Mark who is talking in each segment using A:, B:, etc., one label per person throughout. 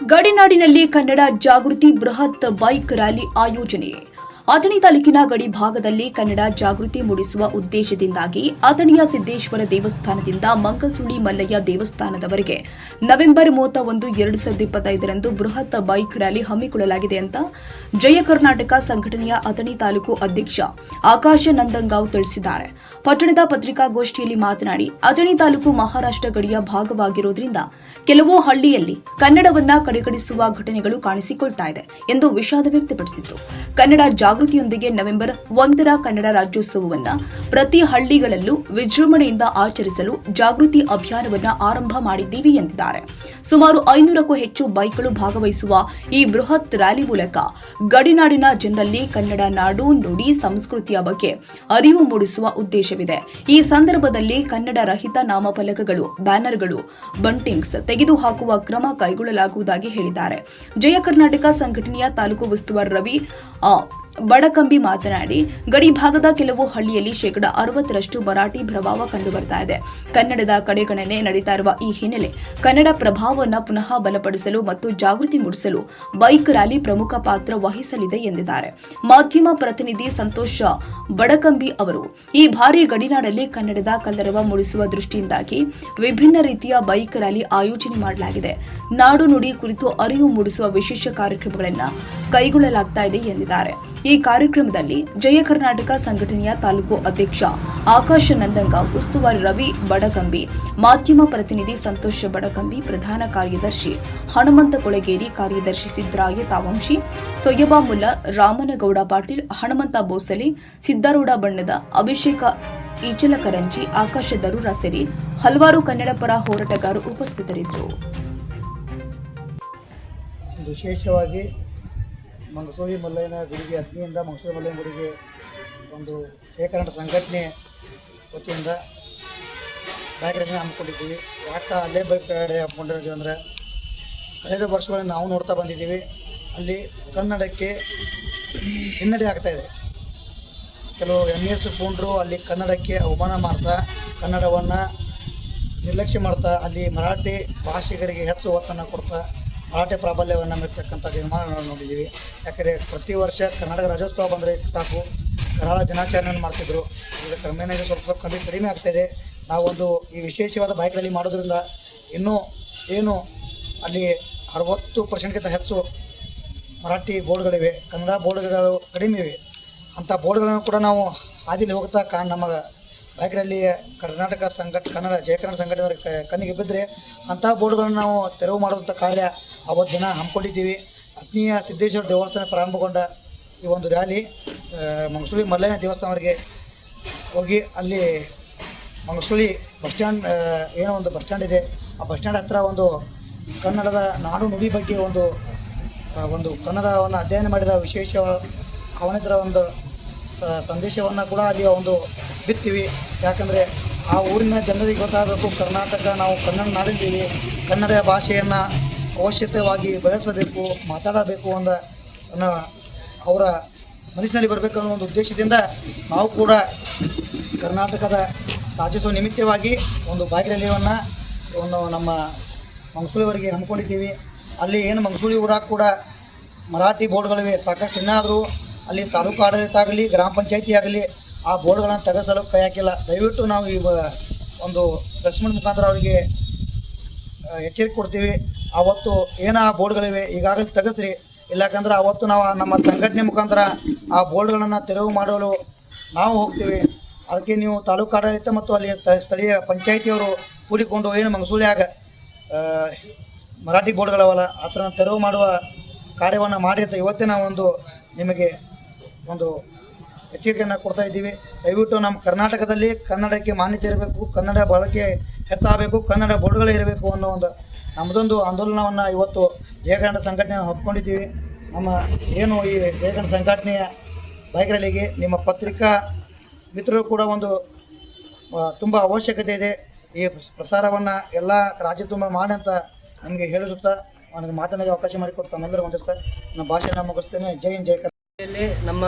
A: ಗಡಿನಾಡಿನಲ್ಲಿ ಕನ್ನಡ ಜಾಗೃತಿ ಬೃಹತ್ bike rally ಆಯೋಜನೆ. ಅಥಣಿ ತಾಲೂಕಿನ ಗಡಿ ಭಾಗದಲ್ಲಿ ಕನ್ನಡ ಜಾಗೃತಿ ಮೂಡಿಸುವ ಉದ್ದೇಶದಿಂದಾಗಿ ಅಥಣಿಯ ಸಿದ್ದೇಶ್ವರ ದೇವಸ್ಥಾನದಿಂದ ಮಂಗಸುಳಿ ಮಲ್ಲಯ್ಯ ದೇವಸ್ಥಾನದವರೆಗೆ ನವೆಂಬರ್ ಮೂವತ್ತ ಒಂದು ಎರಡು ಸಾವಿರದ ಇಪ್ಪತ್ತೈದರಂದು ಬೃಹತ್ ಬೈಕ್ ರ್ಯಾಲಿ ಹಮ್ಮಿಕೊಳ್ಳಲಾಗಿದೆ ಅಂತ ಜಯ ಕರ್ನಾಟಕ ಸಂಘಟನೆಯ ಅಥಣಿ ತಾಲೂಕು ಅಧ್ಯಕ್ಷ ಆಕಾಶ ನಂದಂಗಾವ್ ತಿಳಿಸಿದ್ದಾರೆ. ಪಟ್ಟಣದ ಪತ್ರಿಕಾಗೋಷ್ಠಿಯಲ್ಲಿ ಮಾತನಾಡಿ ಅಥಣಿ ತಾಲೂಕು ಮಹಾರಾಷ್ಟ್ರ ಗಡಿಯ ಭಾಗವಾಗಿರುವುದರಿಂದ ಕೆಲವು ಹಳ್ಳಿಯಲ್ಲಿ ಕನ್ನಡವನ್ನ ಕಡೆಗಣಿಸುವ ಘಟನೆಗಳು ಕಾಣಿಸಿಕೊಳ್ತಾ ಇದೆ ಎಂದು ವಿಷಾದ ವ್ಯಕ್ತಪಡಿಸಿದರು. ಕನ್ನಡ ಜಾಗೃತಿಯೊಂದಿಗೆ ನವೆಂಬರ್ ಒಂದರ ಕನ್ನಡ ರಾಜ್ಯೋತ್ಸವವನ್ನ ಪ್ರತಿ ಹಳ್ಳಿಗಳಲ್ಲೂ ವಿಜೃಂಭಣೆಯಿಂದ ಆಚರಿಸಲು ಜಾಗೃತಿ ಅಭಿಯಾನವನ್ನ ಆರಂಭ ಮಾಡಿದ್ದೀವಿ ಎಂದಿದ್ದಾರೆ. ಸುಮಾರು ಐನೂರಕ್ಕೂ ಹೆಚ್ಚು ಬೈಕ್ಗಳು ಭಾಗವಹಿಸುವ ಈ ಬೃಹತ್ ರ್ಯಾಲಿ ಮೂಲಕ ಗಡಿನಾಡಿನ ಜನರಲ್ಲಿ ಕನ್ನಡ ನಾಡು ನುಡಿ ಸಂಸ್ಕೃತಿಯ ಬಗ್ಗೆ ಅರಿವು ಮೂಡಿಸುವ ಉದ್ದೇಶವಿದೆ. ಈ ಸಂದರ್ಭದಲ್ಲಿ ಕನ್ನಡ ರಹಿತ ನಾಮಫಲಕಗಳು, ಬ್ಯಾನರ್ಗಳು ಬಂಟಿಂಗ್ಸ್ ತೆಗೆದುಹಾಕುವ ಕ್ರಮ ಕೈಗೊಳ್ಳಲಾಗುವುದಾಗಿ ಹೇಳಿದ್ದಾರೆ. ಜಯ ಕರ್ನಾಟಕ ಸಂಘಟನೆಯ ತಾಲೂಕು ಉಸ್ತುವಾರಿ ರವಿ ಬಡಕಂಬಿ ಮಾತನಾಡಿ, ಗಡಿ ಭಾಗದ ಕೆಲವು ಹಳ್ಳಿಯಲ್ಲಿ ಶೇಕಡ ಅರವತ್ತರಷ್ಟು ಮರಾಠಿ ಪ್ರಭಾವ ಕಂಡುಬರ್ತಾ ಇದೆ. ಕನ್ನಡದ ಕಡೆಗಣನೆ ನಡೀತಾ ಇರುವ ಈ ಹಿನ್ನೆಲೆ ಕನ್ನಡ ಪ್ರಭಾವವನ್ನು ಪುನಃ ಬಲಪಡಿಸಲು ಮತ್ತು ಜಾಗೃತಿ ಮೂಡಿಸಲು ಬೈಕ್ ರ್ಯಾಲಿ ಪ್ರಮುಖ ಪಾತ್ರ ವಹಿಸಲಿದೆ ಎಂದಿದ್ದಾರೆ. ಮಾಧ್ಯಮ ಪ್ರತಿನಿಧಿ ಸಂತೋಷ ಬಡಕಂಬಿ ಅವರು, ಈ ಬಾರಿ ಗಡಿನಾಡಲ್ಲಿ ಕನ್ನಡದ ಕಲ್ಲರವ ಮೂಡಿಸುವ ದೃಷ್ಟಿಯಿಂದಾಗಿ ವಿಭಿನ್ನ ರೀತಿಯ ಬೈಕ್ ರ್ಯಾಲಿ ಆಯೋಜನೆ ಮಾಡಲಾಗಿದೆ. ನಾಡು ನುಡಿ ಕುರಿತು ಅರಿವು ಮೂಡಿಸುವ ವಿಶೇಷ ಕಾರ್ಯಕ್ರಮಗಳನ್ನು ಕೈಗೊಳ್ಳಲಾಗ್ತಾ ಇದೆ ಎಂದಿದ್ದಾರೆ. ಈ ಕಾರ್ಯಕ್ರಮದಲ್ಲಿ ಜಯ ಕರ್ನಾಟಕ ಸಂಘಟನೆಯ ತಾಲೂಕು ಅಧ್ಯಕ್ಷ ಆಕಾಶ ನಂದಂಗ, ಉಸ್ತುವಾರಿ ರವಿ ಬಡಕಂಬಿ, ಮಾಧ್ಯಮ ಪ್ರತಿನಿಧಿ ಸಂತೋಷ ಬಡಕಂಬಿ, ಪ್ರಧಾನ ಕಾರ್ಯದರ್ಶಿ ಹನುಮಂತ ಕೊಳಗೇರಿ ಕಾರ್ಯದರ್ಶಿ ಸಿದ್ದರಾಯ ತಾವಂಶಿ ಸೊಯ್ಯಬಾ ಮುಲ್ಲಾ, ರಾಮನಗೌಡ ಪಾಟೀಲ್, ಹನುಮಂತ ಬೋಸಲೆ ಸಿದ್ದಾರೂಢ ಬಣ್ಣದ ಅಭಿಷೇಕ ಈಚಲಕರಂಜಿ, ಆಕಾಶ ದರೂರ ಸೇರಿ ಹಲವಾರು ಕನ್ನಡ ಪರ ಹೋರಾಟಗಾರರು ಉಪಸ್ಥಿತರಿದ್ದರು.
B: ವಿಶೇಷವಾಗಿ ಮಂಗಸೂರಿ ಮಲ್ಲಯ್ಯನ ಗುಡಿಗೆ, ಅಗ್ನಿಯಿಂದ ಮಂಗಸೂರಿ ಮಲ್ಲಯ್ಯನ ಗುಡಿಗೆ ಒಂದು ಶೇಖರಣ ಸಂಘಟನೆ ವತಿಯಿಂದ ಬೈಕ್ ರಚನೆ ಹಮ್ಮಿಕೊಂಡಿದ್ದೀವಿ. ಯಾಕೆ ಅಲ್ಲೇ ಬೈಕ್ ರ್ಯಾಲಿ ಹಮ್ಮಿಕೊಂಡಿರ್ತೀವಿ ಅಂದರೆ, ಕಳೆದ ವರ್ಷಗಳಲ್ಲಿ ನಾವು ನೋಡ್ತಾ ಬಂದಿದ್ದೀವಿ. ಅಲ್ಲಿ ಕನ್ನಡಕ್ಕೆ ಹಿನ್ನಡೆ ಆಗ್ತಾ ಇದೆ. ಕೆಲವು ಎಂ ಎಸ್ ಪೂಂಡ್ರು ಅಲ್ಲಿ ಕನ್ನಡಕ್ಕೆ ಅವಮಾನ ಮಾಡ್ತಾ, ಕನ್ನಡವನ್ನು ನಿರ್ಲಕ್ಷ್ಯ ಮಾಡ್ತಾ, ಅಲ್ಲಿ ಮರಾಠಿ ಭಾಷಿಗರಿಗೆ ಹೆಚ್ಚು ಒತ್ತನ್ನು ಕೊಡ್ತಾ ಮರಾಠಿ ಪ್ರಾಬಲ್ಯವನ್ನು ಮೆರ್ತಕ್ಕಂಥ ವಿಮಾನಗಳನ್ನು ನೋಡಿದ್ದೀವಿ. ಯಾಕಂದರೆ ಪ್ರತಿ ವರ್ಷ ಕರ್ನಾಟಕ ರಾಜ್ಯೋತ್ಸವ ಬಂದರೆ ಸಾಕು. ಕರಾಳ ದಿನಾಚರಣೆಯನ್ನು ಮಾಡ್ತಿದ್ರು. ಈಗ ಕ್ರಮೇಣ ಇದು ಸ್ವಲ್ಪ ಸ್ವಲ್ಪ ಕಮ್ಮಿ ಕಡಿಮೆ ಆಗ್ತಾಯಿದೆ ನಾವೊಂದು ಈ ವಿಶೇಷವಾದ ಬೈಕ್ ರ್ಯಾಲಿ ಮಾಡೋದ್ರಿಂದ ಇನ್ನೂ ಏನು ಅಲ್ಲಿ ಅರವತ್ತು ಪರ್ಸೆಂಟ್ಗಿಂತ ಹೆಚ್ಚು ಮರಾಠಿ ಬೋರ್ಡ್ಗಳಿವೆ. ಕನ್ನಡ ಬೋರ್ಡ್ಗಳು ಕಡಿಮೆ ಇವೆ. ಅಂಥ ಬೋರ್ಡ್ಗಳನ್ನು ಕೂಡ ನಾವು ಹಾದಿಲಿ ಹೋಗ್ತಾ ಕಾರಣ ನಮ್ಮ ಬೈಕ್ನಲ್ಲಿ ಕರ್ನಾಟಕ ಸಂಘಟ ಕನ್ನಡ ಜಯ ಕನ್ನಡ ಸಂಘಟನೆ ಕಣ್ಣಿಗೆ ಬಿದ್ದರೆ ಅಂಥ ಬೋರ್ಡ್ಗಳನ್ನು ನಾವು ತೆರವು ಮಾಡುವಂಥ ಕಾರ್ಯ ಅವತ್ತು ದಿನ ಹಮ್ಮಿಕೊಂಡಿದ್ದೀವಿ. ಆತ್ಮೀಯ ಸಿದ್ದೇಶ್ವರ ದೇವಸ್ಥಾನ ಪ್ರಾರಂಭಗೊಂಡ ಈ ಒಂದು ರ್ಯಾಲಿ ಮಂಗಸೂಳಿ ಮಲ್ಲಯ್ಯನ ದೇವಸ್ಥಾನವರೆಗೆ ಹೋಗಿ ಅಲ್ಲಿ ಮಂಗಸೂಳಿ ಬಸ್ ಸ್ಟ್ಯಾಂಡ್ ಏನೋ ಒಂದು ಬಸ್ ಸ್ಟ್ಯಾಂಡ್ ಇದೆ. ಆ ಬಸ್ ಸ್ಟ್ಯಾಂಡ್ ಹತ್ರ ಒಂದು ಕನ್ನಡದ ನಾಡು ನುಡಿ ಬಗ್ಗೆ ಒಂದು ಒಂದು ಕನ್ನಡವನ್ನು ಅಧ್ಯಯನ ಮಾಡಿದ ವಿಶೇಷ ಅವನಿದ್ರ ಒಂದು ಸಂದೇಶವನ್ನು ಕೂಡ ಅಲ್ಲಿ ಒಂದು ಬಿತ್ತೀವಿ. ಯಾಕಂದರೆ ಆ ಊರಿನ ಜನರಿಗೆ ಗೊತ್ತಾಗಬೇಕು, ಕರ್ನಾಟಕ, ನಾವು ಕನ್ನಡ ನಾಡಿದ್ದೀವಿ, ಕನ್ನಡ ಭಾಷೆಯನ್ನು ಅವಶ್ಯಕವಾಗಿ ಬೆಳೆಸಬೇಕು, ಮಾತಾಡಬೇಕು ಅಂದ ಅವರ ಮನಸ್ಸಿನಲ್ಲಿ ಬರಬೇಕು ಅನ್ನೋ ಒಂದು ಉದ್ದೇಶದಿಂದ ನಾವು ಕೂಡ ಕರ್ನಾಟಕದ ರಾಜ್ಯೋತ್ಸವ ನಿಮಿತ್ತವಾಗಿ ಒಂದು ಬೈಕ್ ರ್ಯಾಲಿಯನ್ನು ಒಂದು ನಮ್ಮ ಮಂಗಸೂಳಿಯವರಿಗೆ ಹಮ್ಮಿಕೊಂಡಿದ್ದೀವಿ. ಅಲ್ಲಿ ಏನು ಮಂಗಸೂಳಿ ಊರಾಗ ಕೂಡ ಮರಾಠಿ ಬೋರ್ಡ್ಗಳಿವೆ, ಸಾಕಷ್ಟು ಇನ್ನಾದರೂ ಅಲ್ಲಿ ತಾಲೂಕು ಆಡಳಿತ ಆಗಲಿ ಗ್ರಾಮ ಪಂಚಾಯತಿ ಆಗಲಿ ಆ ಬೋರ್ಡ್ಗಳನ್ನು ತೆಗೆಸಲು ಕೈ ಹಾಕಿಲ್ಲ. ದಯವಿಟ್ಟು ನಾವು ಈ ಒಂದು ಪ್ರೆಸ್ ಮುಖಾಂತರ ಅವರಿಗೆ ಎಚ್ಚರಿಕೆ ಕೊಡ್ತೀವಿ. ಅವತ್ತು ಏನೋ ಆ ಬೋರ್ಡ್ಗಳಿವೆ, ಈಗಾಗಲೇ ತೆಗೆಸ್ರಿ. ಇಲ್ಲಕಂದ್ರೆ ಅವತ್ತು ನಾವು ನಮ್ಮ ಸಂಘಟನೆ ಮುಖಾಂತರ ಆ ಬೋರ್ಡ್ಗಳನ್ನು ತೆರವು ಮಾಡಲು ನಾವು ಹೋಗ್ತೀವಿ. ಅದಕ್ಕೆ ನೀವು ತಾಲೂಕು ಆಡಳಿತ ಮತ್ತು ಅಲ್ಲಿ ಸ್ಥಳೀಯ ಪಂಚಾಯಿತಿಯವರು ಕೂಡಿಕೊಂಡು ಏನು ಮಂಗಸೂಳಿಯಾಗ ಮರಾಠಿ ಬೋರ್ಡ್ಗಳವಲ್ಲ, ಆ ಥರ ತೆರವು ಮಾಡುವ ಕಾರ್ಯವನ್ನು ಮಾಡಿ ಅಂತ ಇವತ್ತೇ ಒಂದು ನಿಮಗೆ ಒಂದು ಎಚ್ಚರಿಕೆಯನ್ನು ಕೊಡ್ತಾ ಇದ್ದೀವಿ. ದಯವಿಟ್ಟು ನಮ್ಮ ಕರ್ನಾಟಕದಲ್ಲಿ ಕನ್ನಡಕ್ಕೆ ಮಾನ್ಯತೆ ಇರಬೇಕು, ಕನ್ನಡ ಬಳಕೆ ಹೆಚ್ಚಾಗಬೇಕು, ಕನ್ನಡ ಬೋರ್ಡ್ಗಳೇ ಇರಬೇಕು ಅನ್ನೋ ಒಂದು ನಮ್ಮದೊಂದು ಆಂದೋಲನವನ್ನು ಇವತ್ತು ಜಯಕನ್ನಡ ಸಂಘಟನೆ ಹೊತ್ಕೊಂಡಿದ್ದೀವಿ. ನಮ್ಮ ಏನು ಈ ಜಯಕನ್ನಡ ಸಂಘಟನೆಯ ಬೈಕ್ ನಿಮ್ಮ ಪತ್ರಿಕಾ ಮಿತ್ರರು ಕೂಡ ಒಂದು ತುಂಬ ಅವಶ್ಯಕತೆ ಇದೆ. ಈ ಪ್ರಸಾರವನ್ನು ಎಲ್ಲ ರಾಜ್ಯ ತುಂಬ ಮಾಡಿ ಅಂತ ನಮಗೆ ಹೇಳಿಸುತ್ತಾ ನನಗೆ ಮಾತನಾಡಿ ಅವಕಾಶ ಮಾಡಿಕೊಡ್ತಾ ತಮ್ಮೆಲ್ಲರೂ ನಮ್ಮ ಭಾಷೆ ಭಾಷೆನ ಮುಗಿಸ್ತೇನೆ. ಜೈ ಹಿಂದ್, ಜೈ
C: ನಮ್ಮ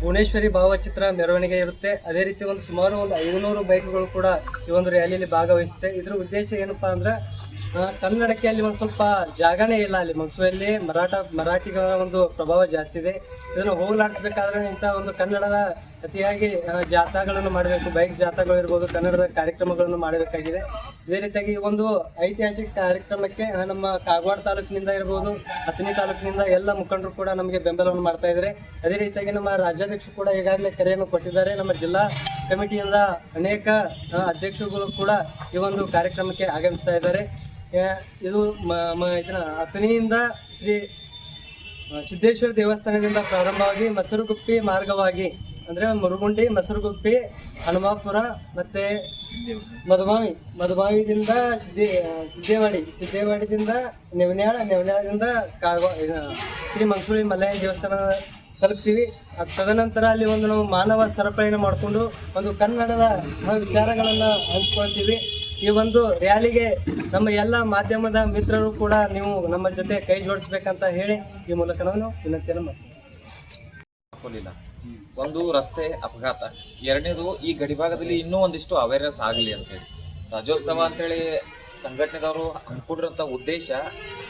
C: ಭುವನೇಶ್ವರಿ ಭಾವಚಿತ್ರ ಮೆರವಣಿಗೆ ಇರುತ್ತೆ. ಅದೇ ರೀತಿ ಒಂದು ಸುಮಾರು ಒಂದು ಐನೂರು ಬೈಕ್ಗಳು ಕೂಡ ಈ ಒಂದು ರ್ಯಾಲಿಯಲ್ಲಿ ಭಾಗವಹಿಸುತ್ತೆ. ಇದರ ಉದ್ದೇಶ ಏನಪ್ಪಾ ಅಂದ್ರೆ ಕನ್ನಡಕ್ಕೆ ಅಲ್ಲಿ ಒಂದು ಸ್ವಲ್ಪ ಜಾಗನೇ ಇಲ್ಲ. ಅಲ್ಲಿ ಮಂಗಸೂರಲ್ಲಿ ಮರಾಠ, ಮರಾಠಿಗಳ ಒಂದು ಪ್ರಭಾವ ಜಾಸ್ತಿ ಇದೆ. ಇದನ್ನು ಹೋಗಲಾಡಿಸ್ಬೇಕಾದ್ರೆ ಇಂಥ ಒಂದು ಕನ್ನಡದ ಅತಿಯಾಗಿ ಜಾಥಾಗಳನ್ನು ಮಾಡಬೇಕು. ಬೈಕ್ ಜಾಥಾಗಳು ಇರ್ಬೋದು, ಕನ್ನಡದ ಕಾರ್ಯಕ್ರಮಗಳನ್ನು ಮಾಡಬೇಕಾಗಿದೆ. ಇದೇ ರೀತಿಯಾಗಿ ಒಂದು ಐತಿಹಾಸಿಕ ಕಾರ್ಯಕ್ರಮಕ್ಕೆ ನಮ್ಮ ಕಾಗವಾಡ ತಾಲೂಕಿನಿಂದ ಇರ್ಬೋದು ಹತ್ತನೇ ತಾಲೂಕಿನಿಂದ ಎಲ್ಲ ಮುಖಂಡರು ಕೂಡ ನಮಗೆ ಬೆಂಬಲವನ್ನು ಮಾಡ್ತಾ ಇದ್ದಾರೆ. ಅದೇ ರೀತಿಯಾಗಿ ನಮ್ಮ ರಾಜ್ಯಾಧ್ಯಕ್ಷರು ಕೂಡ ಈಗಾಗಲೇ ಕರೆಯನ್ನು ಕೊಟ್ಟಿದ್ದಾರೆ. ನಮ್ಮ ಜಿಲ್ಲಾ ಕಮಿಟಿಯಿಂದ ಅನೇಕ ಅಧ್ಯಕ್ಷರುಗಳು ಕೂಡ ಈ ಒಂದು ಕಾರ್ಯಕ್ರಮಕ್ಕೆ ಆಗಮಿಸ್ತಾ ಇದ್ದಾರೆ. ಇದು ಇದನ್ನ ಹತ್ತನೆಯಿಂದ ಶ್ರೀ ಸಿದ್ದೇಶ್ವರ ದೇವಸ್ಥಾನದಿಂದ ಪ್ರಾರಂಭವಾಗಿ ಮಸರುಗುಪ್ಪಿ ಮಾರ್ಗವಾಗಿ ಅಂದ್ರೆ ಮುರುಗುಂಡಿ, ಮಸರುಗುಪ್ಪಿ, ಹನುಮಾಪುರ ಮತ್ತೆ ಮಧುಬಾವಿ. ಮಧುಬಾವಿದಿಂದ ಸಿದ್ದಿ ಸಿದ್ದೇವಾಡಿ. ಸಿದ್ದೇವಾಡಿದಿಂದ ನೆವನ್ಯಾಳ, ನೆವನ್ಯಾಳದಿಂದ ಕಾಗೋ ಶ್ರೀ ಮಂಗಸೂರಿ ಮಲ್ಲಯ್ಯ ದೇವಸ್ಥಾನ ತಲುಪ್ತೀವಿ. ತದನಂತರ ಅಲ್ಲಿ ಒಂದು ನಾವು ಮಾನವ ಸರಪಳಿಯನ್ನು ಮಾಡಿಕೊಂಡು ಒಂದು ಕನ್ನಡದ ವಿಚಾರಗಳನ್ನು ಹಂಚ್ಕೊಳ್ತೀವಿ. ಈ ಒಂದು ರ್ಯಾಲಿಗೆ ನಮ್ಮ ಎಲ್ಲ ಮಾಧ್ಯಮದ ಮಿತ್ರರು ಕೂಡ ನೀವು ನಮ್ಮ ಜೊತೆ ಕೈ ಜೋಡಿಸ್ಬೇಕಂತ ಹೇಳಿ ಈ ಮೂಲಕ ನಾನು ವಿನಂತಿಯನ್ನು ಮಾಡ್ತೀನಿ
D: ಒಂದು ರಸ್ತೆ ಅಪಘಾತ. ಎರಡನೇದು ಈ ಗಡಿಭಾಗದಲ್ಲಿ ಇನ್ನೂ ಒಂದಿಷ್ಟು ಅವೇರ್ನೆಸ್ ಆಗಲಿ ಅಂತೇಳಿ ರಾಜ್ಯೋತ್ಸವ ಅಂತೇಳಿ ಸಂಘಟನೆದವರು ಅಂದ್ಕೊಂಡಿರೋಂಥ ಉದ್ದೇಶ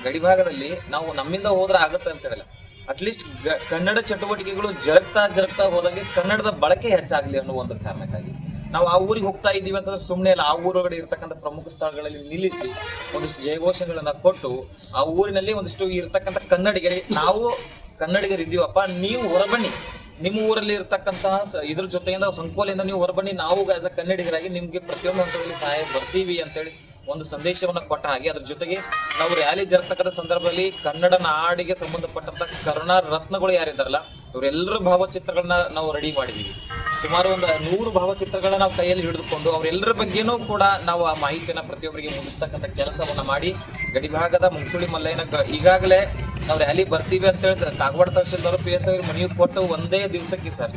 D: ಗಡಿಭಾಗದಲ್ಲಿ ನಾವು ನಮ್ಮಿಂದ ಹೋದ್ರೆ ಆಗುತ್ತೆ ಅಂತ ಹೇಳಲ್ಲ. ಅಟ್ಲೀಸ್ಟ್ ಕನ್ನಡ ಚಟುವಟಿಕೆಗಳು ಜರುಗ್ತಾ ಜರುಗ್ತಾ ಹೋದಂಗೆ ಕನ್ನಡದ ಬಳಕೆ ಹೆಚ್ಚಾಗಲಿ ಅನ್ನೋ ಒಂದು ಕಾರಣಕ್ಕಾಗಿ. ನಾವು ಆ ಊರಿಗೆ ಹೋಗ್ತಾ ಇದ್ದೀವಿ ಅಂತಂದ್ರೆ ಸುಮ್ಮನೆ ಇಲ್ಲ ಆ ಊರೊಳಗಡೆ ಇರ್ತಕ್ಕಂಥ ಪ್ರಮುಖ ಸ್ಥಳಗಳಲ್ಲಿ ನಿಲ್ಲಿಸಿ ಒಂದಿಷ್ಟು ಜಯಘೋಷಗಳನ್ನ ಕೊಟ್ಟು ಆ ಊರಿನಲ್ಲಿ ಒಂದಿಷ್ಟು ಇರ್ತಕ್ಕಂಥ ಕನ್ನಡಿಗರಿಗೆ ನಾವು ಕನ್ನಡಿಗರಿದ್ದೀವಪ್ಪ, ನೀವು ಹೊರಬನ್ನಿ. ನಿಮ್ಮ ಊರಲ್ಲಿ ಇರ್ತಕ್ಕಂತಹ ಇದ್ರ ಜೊತೆಯಿಂದ ಸಂಕೋಲೆಯಿಂದ ನೀವು ಹೊರಬನ್ನಿ. ನಾವು ಆಸ್ ಅ ಕನ್ನಡಿಗರಾಗಿ ನಿಮ್ಗೆ ಪ್ರತಿಯೊಂದು ಹಂತದಲ್ಲಿ ಸಹಾಯ ಬರ್ತೀವಿ ಅಂತೇಳಿ ಒಂದು ಸಂದೇಶವನ್ನ ಕೊಟ್ಟ ಹಾಗೆ ಅದ್ರ ಜೊತೆಗೆ ನಾವು ರ್ಯಾಲಿ ಜರ್ತಕ್ಕಂಥ ಸಂದರ್ಭದಲ್ಲಿ ಕನ್ನಡ ನಾಡಿಗೆ ಸಂಬಂಧಪಟ್ಟಂತ ಕರುಣಾ ರತ್ನಗಳು ಯಾರಿದ್ದಾರಲ್ಲ, ಅವರೆಲ್ಲರ ಭಾವಚಿತ್ರಗಳನ್ನ ನಾವು ರೆಡಿ ಮಾಡಿದೀವಿ. ಸುಮಾರು ಒಂದು ನೂರು ಭಾವಚಿತ್ರಗಳನ್ನ ನಾವು ಕೈಯಲ್ಲಿ ಹಿಡಿದುಕೊಂಡು ಅವರೆಲ್ಲರ ಬಗ್ಗೆನೂ ಕೂಡ ನಾವು ಆ ಮಾಹಿತಿಯನ್ನ ಪ್ರತಿಯೊಬ್ಬರಿಗೆ ಮುಗಿಸ್ತಕ್ಕಂಥ ಕೆಲಸವನ್ನ ಮಾಡಿ ಗಡಿಭಾಗದ ಮುಂಚೂಳಿ ಮಲ್ಲಯ್ಯನ ಈಗಾಗಲೇ ನಾವು ರ್ಯಾಲಿ ಬರ್ತೀವಿ ಅಂತ ಹೇಳಿದ್ರೆ Kagwad tahsildar P S I ಕೊಟ್ಟು ಒಂದೇ ದಿವಸಕ್ಕೆ ಸರ್.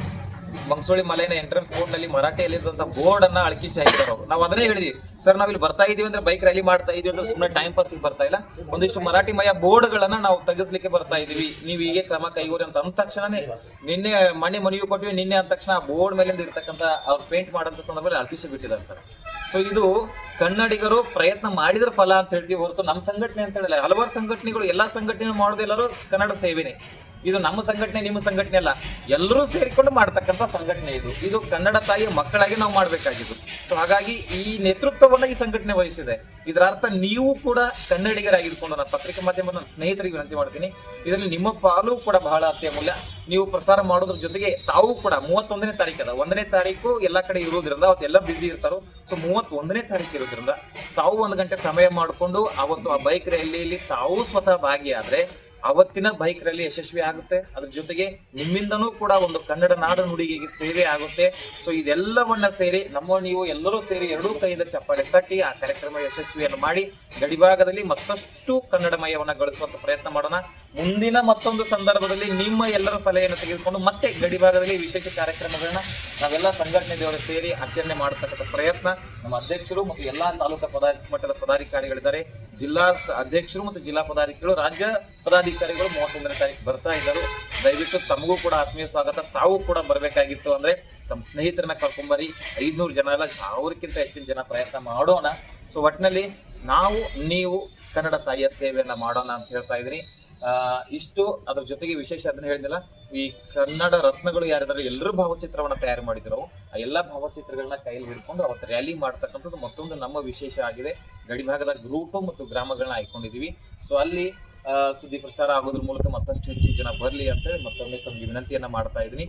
D: ಮಂಗಸೋಳಿ ಮಲೆನ ಎಂಟ್ರೆನ್ಸ್ ಬೋರ್ಡ್ನಲ್ಲಿ ಮರಾಠಿಯಲ್ಲಿರುವಂತಹ ಬೋರ್ಡ್ ಅನ್ನ ಅಳಕಿಸಿ ಹಾಕಿದಾರೆ ಅವ್ರು. ನಾವು ಅದನ್ನೇ ಹೇಳಿದ್ವಿ. ಸರ್ ನಾವ್ ಇಲ್ಲಿ ಬರ್ತಾ ಇದೀವಿ ಅಂದ್ರೆ ಬೈಕ್ ರ್ಯಾಲಿ ಮಾಡ್ತಾ ಇದೀವಿ ಅಂದ್ರೆ ಸುಮ್ಮನೆ ಟೈಮ್ ಪಾಸ್ ಬರ್ತಾ ಇಲ್ಲ. ಒಂದಿಷ್ಟು ಮರಾಠಿ ಮಯ ಬೋರ್ಡ್ ಗಳನ್ನ ನಾವು ತೆಗೆಸ್ಲಿಕ್ಕೆ ಬರ್ತಾ ಇದೀವಿ. ನೀವು ಹೀಗೆ ಕ್ರಮ ಕೈಗೊಳ್ಳಿ ಅಂತ ಅಂದ ತಕ್ಷಣನೇ ನಿನ್ನೆ ಮನೆ ಮನೆಯು ಕೊಟ್ವಿ ನಿನ್ನೆ ಅಂದ ತಕ್ಷಣ ಆ ಬೋರ್ಡ್ ಮೇಲಿಂದ ಇರ್ತಕ್ಕಂಥ ಅವ್ರು ಪೇಂಟ್ ಮಾಡಂತ ಸಂದರ್ಭದಲ್ಲಿ ಅಳಕಿಸಿ ಬಿಟ್ಟಿದ್ದಾರೆ ಸರ್ ಸೊ ಇದು ಕನ್ನಡಿಗರು ಪ್ರಯತ್ನ ಮಾಡಿದ್ರ ಫಲ ಅಂತ ಹೇಳ್ತೀವಿ ಹೊರತು ನಮ್ಮ ಸಂಘಟನೆ ಅಂತ ಹೇಳಲ್ಲ. ಹಲವಾರು ಸಂಘಟನೆಗಳು, ಎಲ್ಲಾ ಸಂಘಟನೆ ಮಾಡೋದೆಲ್ಲರೂ ಕನ್ನಡ ಸೇವೆನೆ. ಇದು ನಮ್ಮ ಸಂಘಟನೆ, ನಿಮ್ಮ ಸಂಘಟನೆ ಅಲ್ಲ. ಎಲ್ಲರೂ ಸೇರಿಕೊಂಡು ಮಾಡ್ತಕ್ಕಂಥ ಸಂಘಟನೆ ಇದು. ಇದು ಕನ್ನಡ ತಾಯಿಯ ಮಕ್ಕಳಾಗಿ ನಾವು ಮಾಡಬೇಕಾಗಿದ್ದು. ಸೊ ಹಾಗಾಗಿ ಈ ನೇತೃತ್ವವನ್ನು ಈ ಸಂಘಟನೆ ವಹಿಸಿದೆ. ಇದರ ಅರ್ಥ ನೀವು ಕೂಡ ಕನ್ನಡಿಗರಾಗಿರ್ಕೊಂಡು ನಾನು ಪತ್ರಿಕಾ ಮಾಧ್ಯಮದ ನನ್ನ ಸ್ನೇಹಿತರಿಗೆ ವಿನಂತಿ ಮಾಡ್ತೀನಿ. ಇದರಲ್ಲಿ ನಿಮ್ಮ ಪಾಲು ಕೂಡ ಬಹಳ ಅತ್ಯಮೂಲ್ಯ. ನೀವು ಪ್ರಸಾರ ಮಾಡೋದ್ರ ಜೊತೆಗೆ ತಾವು ಕೂಡ ಮೂವತ್ತೊಂದನೇ ತಾರೀಕು ಅದ. ಒಂದನೇ ತಾರೀಕು ಎಲ್ಲ ಕಡೆ ಇರೋದ್ರಿಂದ ಅವತ್ತೆಲ್ಲ ಬ್ಯುಸಿ ಇರ್ತಾರೋ ಸೊ ಮೂವತ್ತೊಂದನೇ ತಾರೀಕು ಇರೋದ್ರಿಂದ ತಾವು ಒಂದು ಗಂಟೆ ಸಮಯ ಮಾಡಿಕೊಂಡು ಅವತ್ತು ಆ ಬೈಕ್ ರ್ಯಾಲಿಯಲ್ಲಿ ತಾವು ಸ್ವತಃ ಭಾಗಿಯಾದ್ರೆ ಅವತ್ತಿನ ಬೈಕ್ ರ್ಯಾಲಿ ಯಶಸ್ವಿ ಆಗುತ್ತೆ. ಅದ್ರ ಜೊತೆಗೆ ನಿಮ್ಮಿಂದನೂ ಕೂಡ ಒಂದು ಕನ್ನಡ ನಾಡು ನುಡಿಗೆ ಸೇವೆ ಆಗುತ್ತೆ. ಸೊ ಇದೆಲ್ಲವನ್ನ ಸೇರಿ ನಮ್ಮ ನೀವು ಎಲ್ಲರೂ ಸೇರಿ ಎರಡೂ ಕೈಯಿಂದ ಚಪ್ಪಾಳೆ ತಟ್ಟಿ ಆ ಕಾರ್ಯಕ್ರಮ ಯಶಸ್ವಿಯನ್ನು ಮಾಡಿ ಗಡಿಭಾಗದಲ್ಲಿ ಮತ್ತಷ್ಟು ಕನ್ನಡಮಯವನ್ನ ಗಳಿಸುವಂತ ಪ್ರಯತ್ನ ಮಾಡೋಣ. ಮುಂದಿನ ಮತ್ತೊಂದು ಸಂದರ್ಭದಲ್ಲಿ ನಿಮ್ಮ ಎಲ್ಲರ ಸಲಹೆಯನ್ನು ತೆಗೆದುಕೊಂಡು ಮತ್ತೆ ಗಡಿಭಾಗದಲ್ಲಿ ವಿಶೇಷ ಕಾರ್ಯಕ್ರಮಗಳನ್ನ ನಾವೆಲ್ಲ ಸಂಘಟನೆದವರು ಸೇರಿ ಆಚರಣೆ ಮಾಡತಕ್ಕಂಥ ಪ್ರಯತ್ನ. ನಮ್ಮ ಅಧ್ಯಕ್ಷರು ಮತ್ತು ಎಲ್ಲಾ ತಾಲೂಕು ಪದಾ ಮಟ್ಟದ ಪದಾಧಿಕಾರಿಗಳಿದ್ದಾರೆ. ಜಿಲ್ಲಾ ಅಧ್ಯಕ್ಷರು ಮತ್ತು ಜಿಲ್ಲಾ ಪದಾಧಿಕಾರಿಗಳು, ರಾಜ್ಯ ಪದಾಧಿಕಾರಿಗಳು ಮೂವತ್ತೊಂದನೇ ತಾರೀಕು ಬರ್ತಾ ಇದ್ದರು. ದಯವಿಟ್ಟು ತಮಗೂ ಕೂಡ ಆತ್ಮೀಯ ಸ್ವಾಗತ. ತಾವು ಕೂಡ ಬರಬೇಕಾಗಿತ್ತು ಅಂದ್ರೆ ತಮ್ಮ ಸ್ನೇಹಿತರನ್ನ ಕರ್ಕೊಂಬರಿ. ಐದ್ನೂರು ಜನ ಎಲ್ಲ ಸಾವಿರಕ್ಕಿಂತ ಹೆಚ್ಚಿನ ಜನ ಪ್ರಯತ್ನ ಮಾಡೋಣ. ಸೊ ಒಟ್ಟಿನಲ್ಲಿ ನಾವು, ನೀವು ಕನ್ನಡ ತಾಯಿಯ ಸೇವೆಯನ್ನ ಮಾಡೋಣ ಅಂತ ಹೇಳ್ತಾ ಇದ್ದೀನಿ. ಇಷ್ಟು ಅದ್ರ ಜೊತೆಗೆ ವಿಶೇಷ ಅದನ್ನ ಹೇಳಿದಿಲ್ಲ ಈ ಕನ್ನಡ ರತ್ನಗಳು ಯಾರಿದ್ದಾರೆ ಎಲ್ಲರೂ ಭಾವಚಿತ್ರವನ್ನ ತಯಾರು ಮಾಡಿದ್ರು ಆ ಎಲ್ಲಾ ಭಾವಚಿತ್ರಗಳನ್ನ ಕೈಯಲ್ಲಿ ಹಿಡ್ಕೊಂಡು ಅವತ್ತು ರ್ಯಾಲಿ ಮಾಡ್ತಕ್ಕಂಥದ್ದು ಮತ್ತೊಂದು ನಮ್ಮ ವಿಶೇಷ ಆಗಿದೆ. ಗಡಿ ಭಾಗದ ಗ್ರೂಪ್ ಮತ್ತು ಗ್ರಾಮಗಳನ್ನ ಆಯ್ಕೊಂಡಿದೀವಿ ಸೊ ಅಲ್ಲಿ ಸುದ್ದಿ ಪ್ರಸಾರ ಆಗೋದ್ರ ಮೂಲಕ ಮತ್ತಷ್ಟು ಹೆಚ್ಚು ಜನ ಬರಲಿ ಅಂತೇಳಿ ಮತ್ತೊಮ್ಮೆ ತಮಗೆ ವಿನಂತಿಯನ್ನ ಮಾಡ್ತಾ ಇದ್ದೀನಿ.